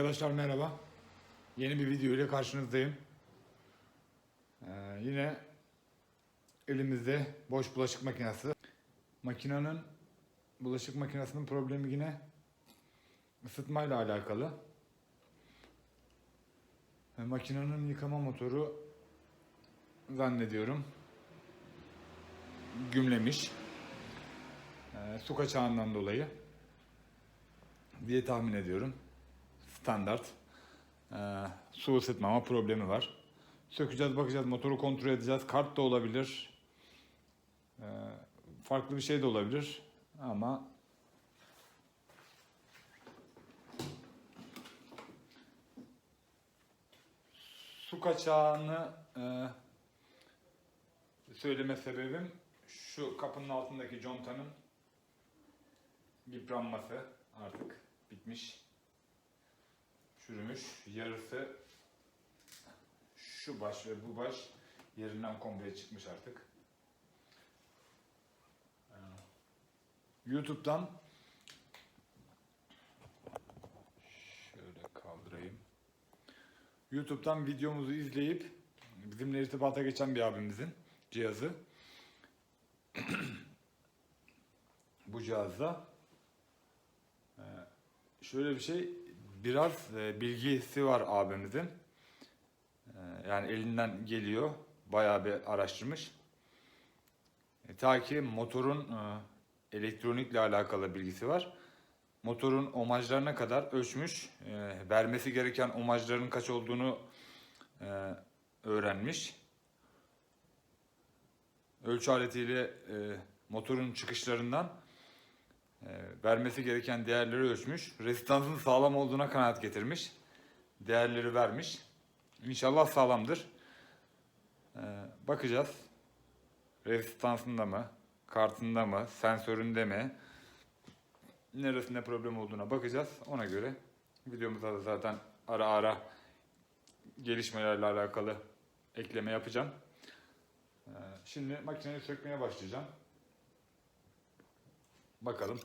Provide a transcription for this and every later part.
Arkadaşlar merhaba. Yeni bir video ile karşınızdayım. Ee, yine elimizde boş bulaşık makinesi. Makinenin bulaşık makinesinin problemi yine ısıtmayla alakalı. Ee, makinenin yıkama motoru zannediyorum gümlemiş. Ee, su kaçağından dolayı diye tahmin ediyorum. Standart. Ee, su ısıtmama problemi var. Sökeceğiz, bakacağız, motoru kontrol edeceğiz. Kart da olabilir. Ee, farklı bir şey de olabilir. Ama su kaçağını e, söyleme sebebim şu kapının altındaki contanın yıpranması artık bitmiş. Çürümüş. Yarısı şu baş ve bu baş yerinden komple çıkmış artık. Ee, YouTube'dan şöyle kaldırayım. YouTube'dan videomuzu izleyip bizimle irtibata geçen bir abimizin cihazı. bu cihazda e, şöyle bir şey biraz e, bilgisi var abimizin. E, yani elinden geliyor. Bayağı bir araştırmış. E, ta ki motorun e, elektronikle alakalı bilgisi var. Motorun omajlarına kadar ölçmüş. E, vermesi gereken omajların kaç olduğunu e, öğrenmiş. Ölçü aletiyle e, motorun çıkışlarından vermesi gereken değerleri ölçmüş. Rezistansın sağlam olduğuna kanaat getirmiş. Değerleri vermiş. İnşallah sağlamdır. E, bakacağız. Rezistansında mı? Kartında mı? Sensöründe mi? Neresinde problem olduğuna bakacağız. Ona göre videomuzda da zaten ara ara gelişmelerle alakalı ekleme yapacağım. Ee, Şimdi makineyi sökmeye başlayacağım. Bakalım.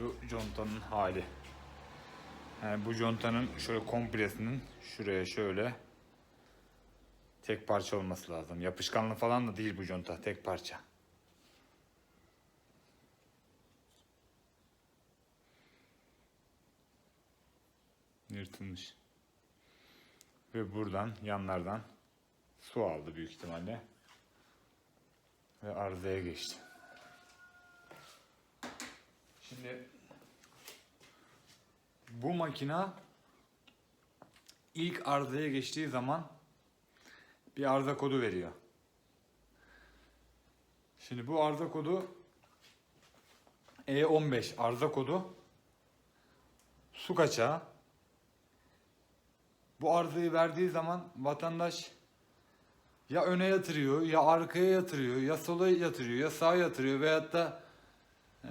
Şu contanın hali. Yani bu contanın şöyle kompresinin şuraya şöyle tek parça olması lazım. Yapışkanlı falan da değil bu conta, tek parça. Yırtılmış. Ve buradan yanlardan su aldı büyük ihtimalle. Ve arızaya geçti. Şimdi bu makina ilk arızaya geçtiği zaman bir arıza kodu veriyor. Şimdi bu arıza kodu E15 arıza kodu su kaçağı. Bu arızayı verdiği zaman vatandaş ya öne yatırıyor, ya arkaya yatırıyor, ya sola yatırıyor, ya sağa yatırıyor veyahut da e,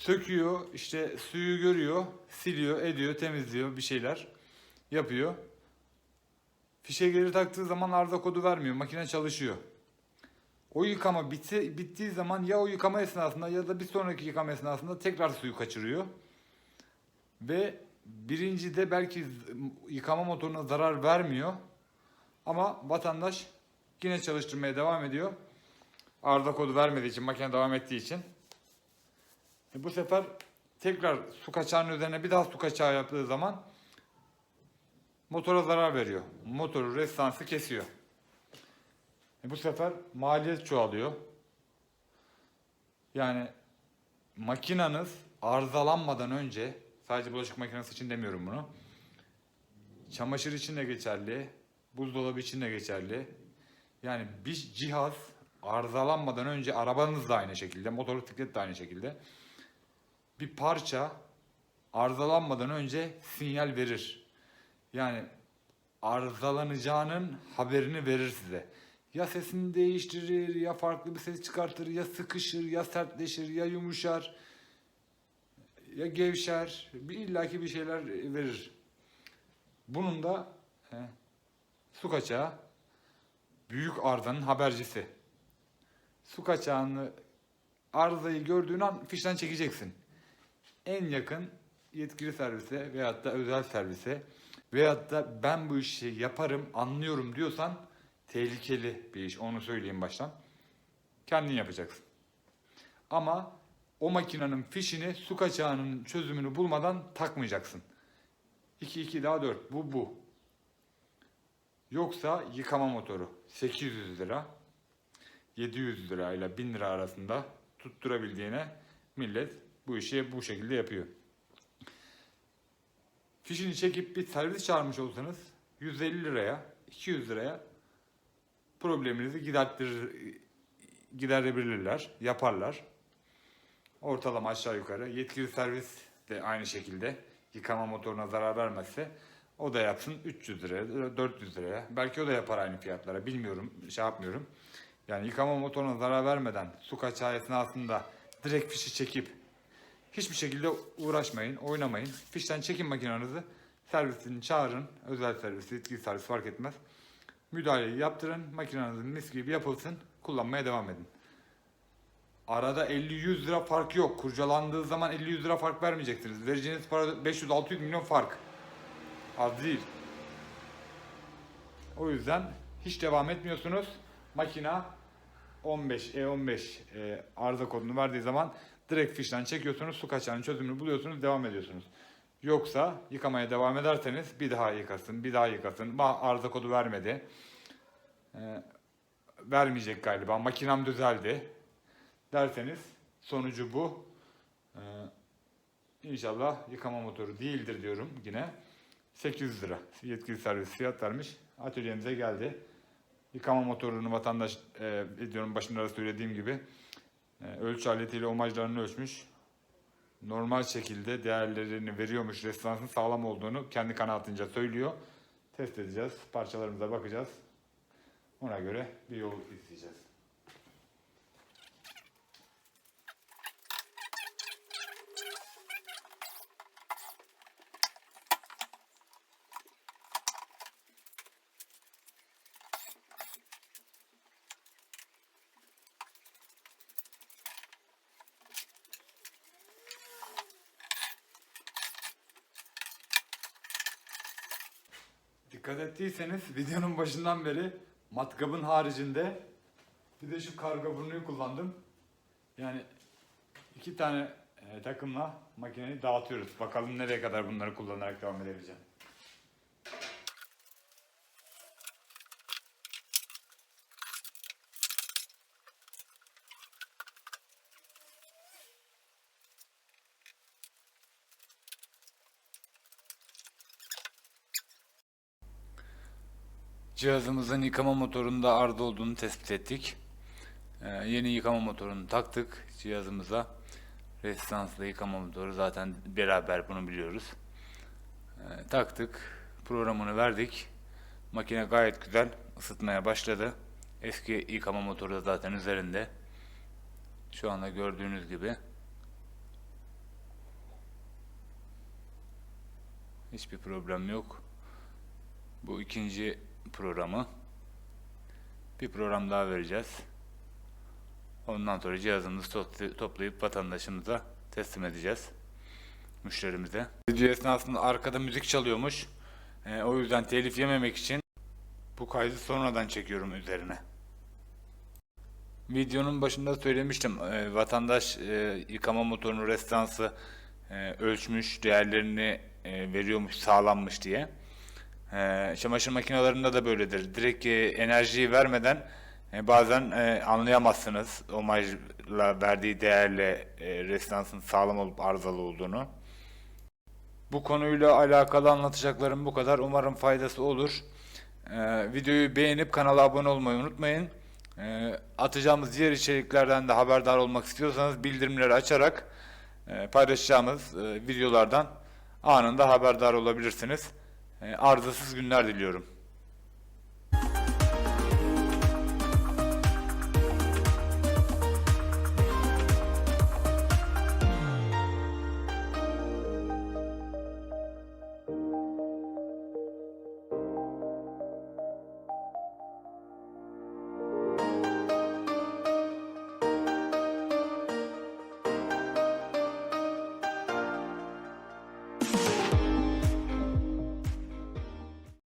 söküyor, işte suyu görüyor, siliyor, ediyor, temizliyor bir şeyler yapıyor. Fişe geri taktığı zaman arıza kodu vermiyor, makine çalışıyor. O yıkama bitti, bittiği zaman ya o yıkama esnasında ya da bir sonraki yıkama esnasında tekrar suyu kaçırıyor. Ve birinci de belki yıkama motoruna zarar vermiyor. Ama vatandaş yine çalıştırmaya devam ediyor. arıza kodu vermediği için, makine devam ettiği için. E bu sefer tekrar su kaçağının üzerine bir daha su kaçağı yaptığı zaman motora zarar veriyor. Motoru restansı kesiyor. E bu sefer maliyet çoğalıyor. Yani makinanız arızalanmadan önce sadece bulaşık makinesi için demiyorum bunu. Çamaşır için de geçerli, buzdolabı için de geçerli. Yani bir cihaz arızalanmadan önce arabanız da aynı şekilde, motosiklet de aynı şekilde. Bir parça arızalanmadan önce sinyal verir. Yani arızalanacağının haberini verir size. Ya sesini değiştirir, ya farklı bir ses çıkartır, ya sıkışır, ya sertleşir, ya yumuşar, ya gevşer. Bir illaki bir şeyler verir. Bunun da he, su kaçağı büyük arızanın habercisi. Su kaçağını arızayı gördüğün an fişten çekeceksin. En yakın yetkili servise veyahut da özel servise veyahut da ben bu işi yaparım, anlıyorum diyorsan tehlikeli bir iş. Onu söyleyeyim baştan. Kendin yapacaksın. Ama o makinenin fişini su kaçağının çözümünü bulmadan takmayacaksın. 2 2 daha 4. Bu bu. Yoksa yıkama motoru 800 lira 700 lira ile 1000 lira arasında tutturabildiğine millet bu işi bu şekilde yapıyor. Fişini çekip bir servis çağırmış olsanız 150 liraya 200 liraya probleminizi gidertir, giderebilirler, yaparlar. Ortalama aşağı yukarı. Yetkili servis de aynı şekilde yıkama motoruna zarar vermezse o da yapsın 300 liraya, 400 liraya. Belki o da yapar aynı fiyatlara. Bilmiyorum, şey yapmıyorum. Yani yıkama motoruna zarar vermeden su kaçağı esnasında direkt fişi çekip hiçbir şekilde uğraşmayın, oynamayın. Fişten çekin makinenizi, servisini çağırın. Özel servis, yetkili servis fark etmez. Müdahaleyi yaptırın, makinenizin mis gibi yapılsın, kullanmaya devam edin. Arada 50-100 lira fark yok. Kurcalandığı zaman 50-100 lira fark vermeyeceksiniz. Vereceğiniz para 500-600 milyon fark. Az değil. O yüzden hiç devam etmiyorsunuz. Makina 15 E15 e, arıza kodunu verdiği zaman direkt fişten çekiyorsunuz. Su kaçağının çözümünü buluyorsunuz. Devam ediyorsunuz. Yoksa yıkamaya devam ederseniz bir daha yıkasın, bir daha yıkasın. Bah arıza kodu vermedi. Ee, vermeyecek galiba. Makinem düzeldi. Derseniz sonucu bu. Ee, inşallah yıkama motoru değildir diyorum yine. 800 lira yetkili servis fiyat vermiş. Atölyemize geldi. Yıkama motorunu vatandaş e, videonun başında da söylediğim gibi e, ölçü aletiyle omajlarını ölçmüş. Normal şekilde değerlerini veriyormuş. Restoransın sağlam olduğunu kendi kanaatince söylüyor. Test edeceğiz. Parçalarımıza bakacağız. Ona göre bir yol izleyeceğiz. Dikkat ettiyseniz videonun başından beri matkabın haricinde bir de şu karga burnuyu kullandım. Yani iki tane e, takımla makineyi dağıtıyoruz. Bakalım nereye kadar bunları kullanarak devam edebileceğim. Cihazımızın yıkama motorunda arıza olduğunu tespit ettik. Ee, yeni yıkama motorunu taktık cihazımıza. Resistanslı yıkama motoru zaten beraber bunu biliyoruz. Ee, taktık, programını verdik. Makine gayet güzel ısıtmaya başladı. Eski yıkama motoru da zaten üzerinde. Şu anda gördüğünüz gibi. Hiçbir problem yok. Bu ikinci programı. Bir program daha vereceğiz. Ondan sonra cihazımızı topla- toplayıp vatandaşımıza teslim edeceğiz. Müşterimize. Video esnasında arkada müzik çalıyormuş. Ee, o yüzden telif yememek için bu kaydı sonradan çekiyorum üzerine. Videonun başında söylemiştim. e, vatandaş e, yıkama motorunun restansı e, ölçmüş, değerlerini e, veriyormuş, sağlanmış diye. E, çamaşır makinelerinde de böyledir. Direkt e, enerjiyi vermeden e, bazen e, anlayamazsınız omajla verdiği değerle e, restansın sağlam olup arızalı olduğunu. Bu konuyla alakalı anlatacaklarım bu kadar. Umarım faydası olur. Ee, videoyu beğenip kanala abone olmayı unutmayın. Ee, atacağımız diğer içeriklerden de haberdar olmak istiyorsanız bildirimleri açarak e, paylaşacağımız e, videolardan anında haberdar olabilirsiniz. E, arızasız günler diliyorum.